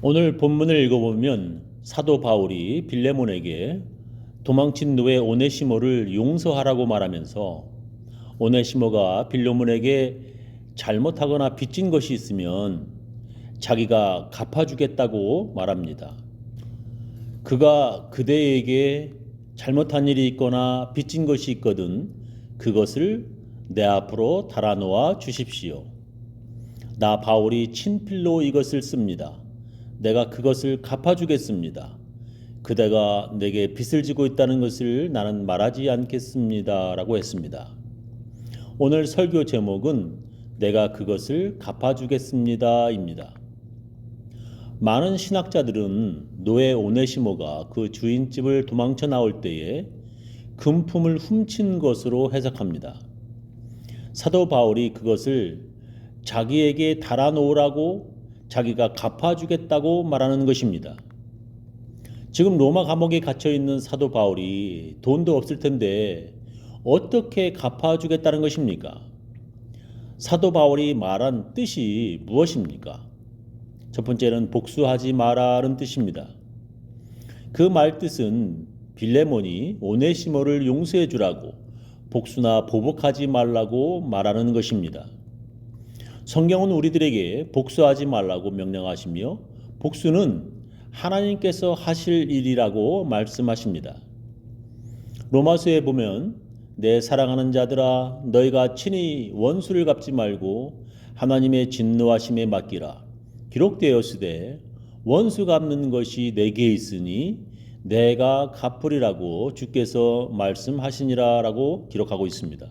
오늘 본문을 읽어보면 사도 바울이 빌레몬에게 도망친 노예 오네시모를 용서하라고 말하면서 오네시모가 빌레몬에게 잘못하거나 빚진 것이 있으면 자기가 갚아주겠다고 말합니다. 그가 그대에게 잘못한 일이 있거나 빚진 것이 있거든 그것을 내 앞으로 달아놓아 주십시오. 나 바울이 친필로 이것을 씁니다. 내가 그것을 갚아주겠습니다. 그대가 내게 빚을 지고 있다는 것을 나는 말하지 않겠습니다. 라고 했습니다. 오늘 설교 제목은 내가 그것을 갚아주겠습니다. 입니다. 많은 신학자들은 노예 오네시모가 그 주인집을 도망쳐 나올 때에 금품을 훔친 것으로 해석합니다. 사도 바울이 그것을 자기에게 달아놓으라고 자기가 갚아주겠다고 말하는 것입니다. 지금 로마 감옥에 갇혀 있는 사도 바울이 돈도 없을 텐데 어떻게 갚아주겠다는 것입니까? 사도 바울이 말한 뜻이 무엇입니까? 첫 번째는 복수하지 마라는 뜻입니다. 그 말 뜻은 빌레몬이 오네시모를 용서해 주라고 복수나 보복하지 말라고 말하는 것입니다. 성경은 우리들에게 복수하지 말라고 명령하시며 복수는 하나님께서 하실 일이라고 말씀하십니다. 로마서에 보면 내 사랑하는 자들아 너희가 친히 원수를 갚지 말고 하나님의 진노하심에 맡기라. 기록되었으되 원수 갚는 것이 내게 있으니 내가 갚으리라고 주께서 말씀하시니라라고 기록하고 있습니다.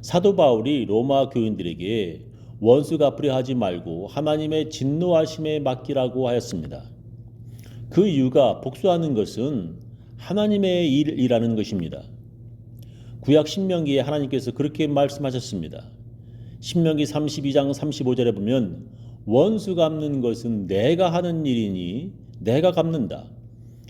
사도 바울이 로마 교인들에게 원수 갚으려 하지 말고 하나님의 진노하심에 맡기라고 하였습니다. 그 이유가 복수하는 것은 하나님의 일이라는 것입니다. 구약 신명기에 하나님께서 그렇게 말씀하셨습니다. 신명기 32장 35절에 보면 원수 갚는 것은 내가 하는 일이니 내가 갚는다.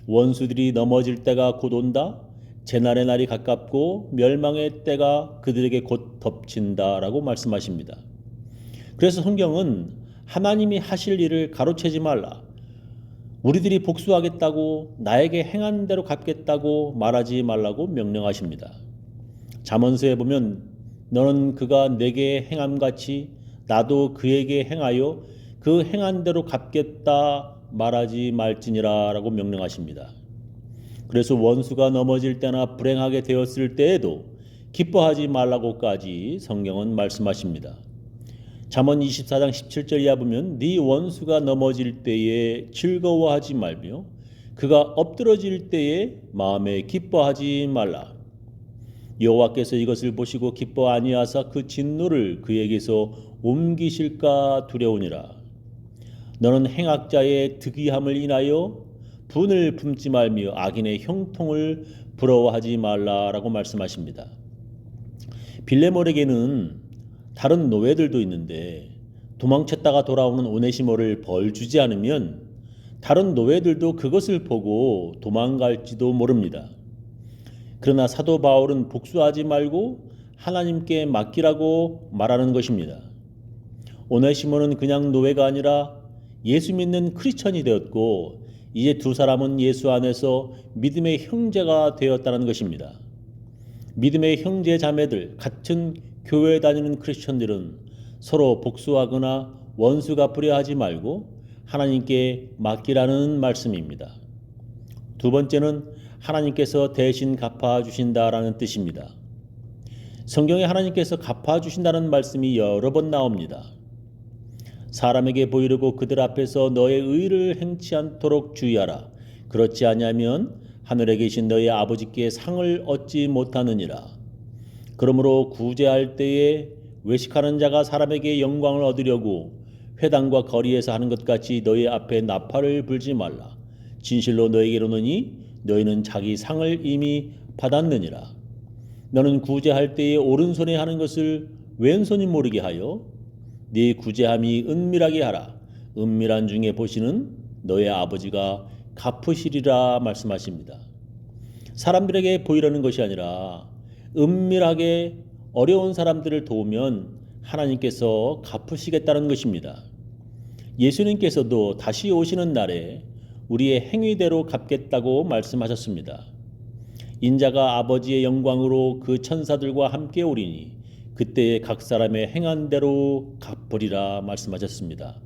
원수들이 넘어질 때가 곧 온다. 재난의 날이 가깝고 멸망의 때가 그들에게 곧 덮친다라고 말씀하십니다. 그래서 성경은 하나님이 하실 일을 가로채지 말라. 우리들이 복수하겠다고 나에게 행한 대로 갚겠다고 말하지 말라고 명령하십니다. 잠언서에 보면 너는 그가 내게 행함 같이 나도 그에게 행하여 그 행한 대로 갚겠다 말하지 말지니라라고 명령하십니다. 그래서 원수가 넘어질 때나 불행하게 되었을 때에도 기뻐하지 말라고까지 성경은 말씀하십니다. 잠언 24장 17절 이하 보면 네 원수가 넘어질 때에 즐거워하지 말며 그가 엎드러질 때에 마음에 기뻐하지 말라. 여호와께서 이것을 보시고 기뻐 아니하사 그 진노를 그에게서 옮기실까 두려우니라. 너는 행악자의 득이함을 인하여 분을 품지 말며 악인의 형통을 부러워하지 말라라고 말씀하십니다. 빌레몰에게는 다른 노예들도 있는데 도망쳤다가 돌아오는 오네시모를 벌 주지 않으면 다른 노예들도 그것을 보고 도망갈지도 모릅니다. 그러나 사도 바울은 복수하지 말고 하나님께 맡기라고 말하는 것입니다. 오네시모는 그냥 노예가 아니라 예수 믿는 크리스천이 되었고 이제 두 사람은 예수 안에서 믿음의 형제가 되었다는 것입니다. 믿음의 형제 자매들 같은 교회에 다니는 크리스천들은 서로 복수하거나 원수 갚으려 하지 말고 하나님께 맡기라는 말씀입니다. 두 번째는 하나님께서 대신 갚아 주신다라는 뜻입니다. 성경에 하나님께서 갚아 주신다는 말씀이 여러 번 나옵니다. 사람에게 보이려고 그들 앞에서 너의 의를 행치 않도록 주의하라. 그렇지 아니하면 하늘에 계신 너의 아버지께 상을 얻지 못하느니라. 그러므로 구제할 때에 외식하는 자가 사람에게 영광을 얻으려고 회당과 거리에서 하는 것 같이 너희 앞에 나팔을 불지 말라. 진실로 너에게로느니 너희는 자기 상을 이미 받았느니라. 너는 구제할 때에 오른손에 하는 것을 왼손이 모르게 하여 네 구제함이 은밀하게 하라. 은밀한 중에 보시는 너의 아버지가 갚으시리라 말씀하십니다. 사람들에게 보이려는 것이 아니라 은밀하게 어려운 사람들을 도우면 하나님께서 갚으시겠다는 것입니다. 예수님께서도 다시 오시는 날에 우리의 행위대로 갚겠다고 말씀하셨습니다. 인자가 아버지의 영광으로 그 천사들과 함께 오리니 그때에 각 사람의 행한 대로 갚으리라 말씀하셨습니다.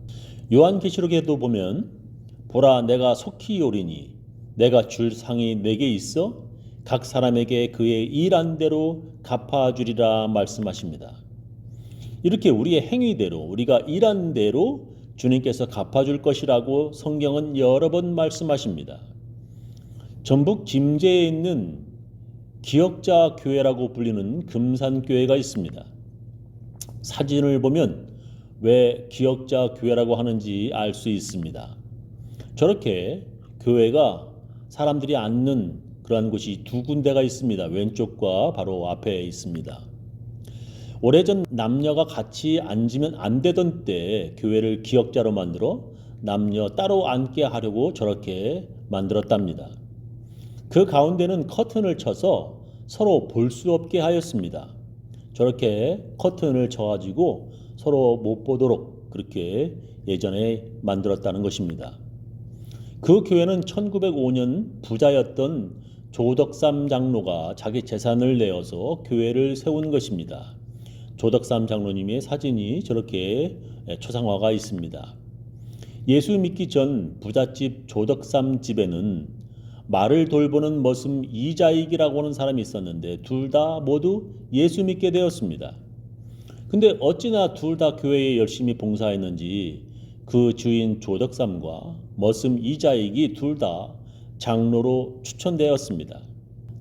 요한계시록에도 보면 보라 내가 속히 오리니 내가 줄 상이 내게 있어 각 사람에게 그의 일한 대로 갚아주리라 말씀하십니다. 이렇게 우리의 행위대로 우리가 일한 대로 주님께서 갚아줄 것이라고 성경은 여러 번 말씀하십니다. 전북 짐제에 있는 기억자 교회라고 불리는 금산교회가 있습니다. 사진을 보면 왜 기억자 교회라고 하는지 알 수 있습니다. 저렇게 교회가 사람들이 앉는 그러한 곳이 두 군데가 있습니다. 왼쪽과 바로 앞에 있습니다. 오래전 남녀가 같이 앉으면 안 되던 때 교회를 기억자로 만들어 남녀 따로 앉게 하려고 저렇게 만들었답니다. 그 가운데는 커튼을 쳐서 서로 볼 수 없게 하였습니다. 저렇게 커튼을 쳐가지고 서로 못 보도록 그렇게 예전에 만들었다는 것입니다. 그 교회는 1905년 부자였던 조덕삼 장로가 자기 재산을 내어서 교회를 세운 것입니다. 조덕삼 장로님의 사진이 저렇게 초상화가 있습니다. 예수 믿기 전 부잣집 조덕삼 집에는 말을 돌보는 머슴 이자익이라고 하는 사람이 있었는데 둘 다 모두 예수 믿게 되었습니다. 근데 어찌나 둘 다 교회에 열심히 봉사했는지 그 주인 조덕삼과 머슴 이자익이 둘 다 장로로 추천되었습니다.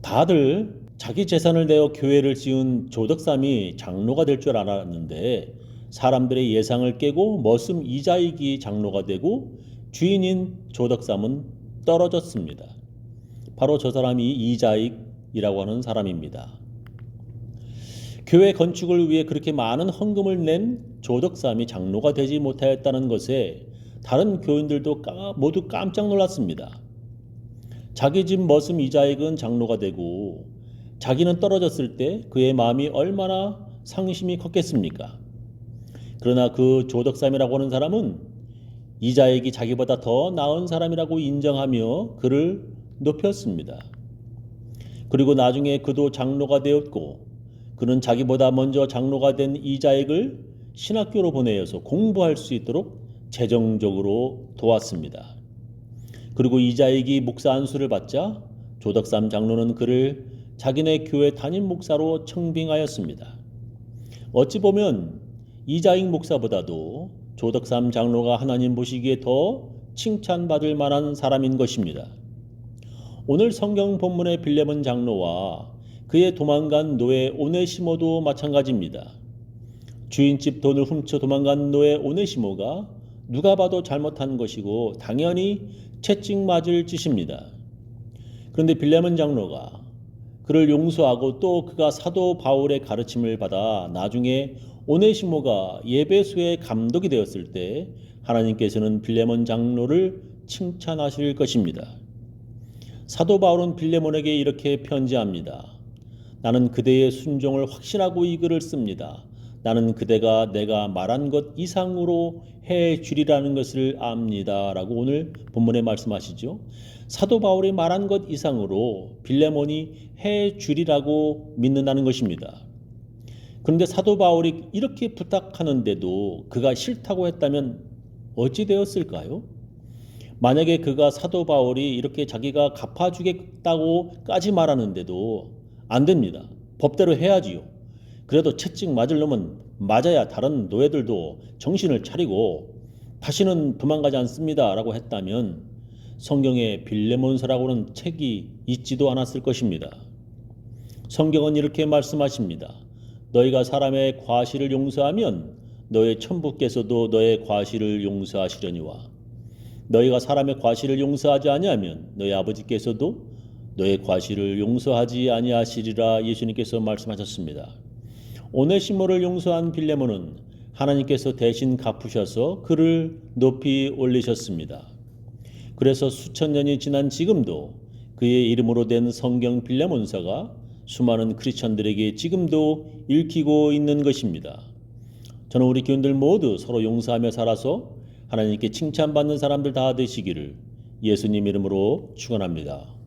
다들 자기 재산을 내어 교회를 지은 조덕삼이 장로가 될 줄 알았는데 사람들의 예상을 깨고 머슴 이자익이 장로가 되고 주인인 조덕삼은 떨어졌습니다. 바로 저 사람이 이자익이라고 하는 사람입니다. 교회 건축을 위해 그렇게 많은 헌금을 낸 조덕삼이 장로가 되지 못하였다는 것에 다른 교인들도 모두 깜짝 놀랐습니다. 자기 집 머슴 이자익은 장로가 되고 자기는 떨어졌을 때 그의 마음이 얼마나 상심이 컸겠습니까? 그러나 그 조덕삼이라고 하는 사람은 이자익이 자기보다 더 나은 사람이라고 인정하며 그를 높였습니다. 그리고 나중에 그도 장로가 되었고 그는 자기보다 먼저 장로가 된 이자익을 신학교로 보내어서 공부할 수 있도록 재정적으로 도왔습니다. 그리고 이자익이 목사 안수를 받자 조덕삼 장로는 그를 자기네 교회 담임 목사로 청빙하였습니다. 어찌 보면 이자익 목사보다도 조덕삼 장로가 하나님 보시기에 더 칭찬받을 만한 사람인 것입니다. 오늘 성경 본문의 빌레몬 장로와 그의 도망간 노예 오네시모도 마찬가지입니다. 주인집 돈을 훔쳐 도망간 노예 오네시모가 누가 봐도 잘못한 것이고 당연히 채찍 맞을 짓입니다. 그런데 빌레몬 장로가 그를 용서하고 또 그가 사도 바울의 가르침을 받아 나중에 오네시모가 예배소의 감독이 되었을 때 하나님께서는 빌레몬 장로를 칭찬하실 것입니다. 사도 바울은 빌레몬에게 이렇게 편지합니다. 나는 그대의 순종을 확신하고 이 글을 씁니다. 나는 그대가 내가 말한 것 이상으로 해 주리라는 것을 압니다. 라고 오늘 본문에 말씀하시죠. 사도 바울이 말한 것 이상으로 빌레몬이 해 주리라고 믿는다는 것입니다. 그런데 사도 바울이 이렇게 부탁하는데도 그가 싫다고 했다면 어찌 되었을까요? 만약에 그가 사도 바울이 이렇게 자기가 갚아주겠다고까지 말하는데도 안 됩니다. 법대로 해야지요. 그래도 채찍 맞을 놈은 맞아야 다른 노예들도 정신을 차리고 다시는 도망가지 않습니다. 라고 했다면 성경에 빌레몬서라고는 책이 있지도 않았을 것입니다. 성경은 이렇게 말씀하십니다. 너희가 사람의 과실을 용서하면 너의 천부께서도 너의 과실을 용서하시려니와 너희가 사람의 과실을 용서하지 아니하면 너희 아버지께서도 너의 과실을 용서하지 아니하시리라 예수님께서 말씀하셨습니다. 오네시모를 용서한 빌레몬은 하나님께서 대신 갚으셔서 그를 높이 올리셨습니다. 그래서 수천 년이 지난 지금도 그의 이름으로 된 성경 빌레몬서가 수많은 크리스천들에게 지금도 읽히고 있는 것입니다. 저는 우리 교인들 모두 서로 용서하며 살아서 하나님께 칭찬받는 사람들 다 되시기를 예수님 이름으로 축원합니다.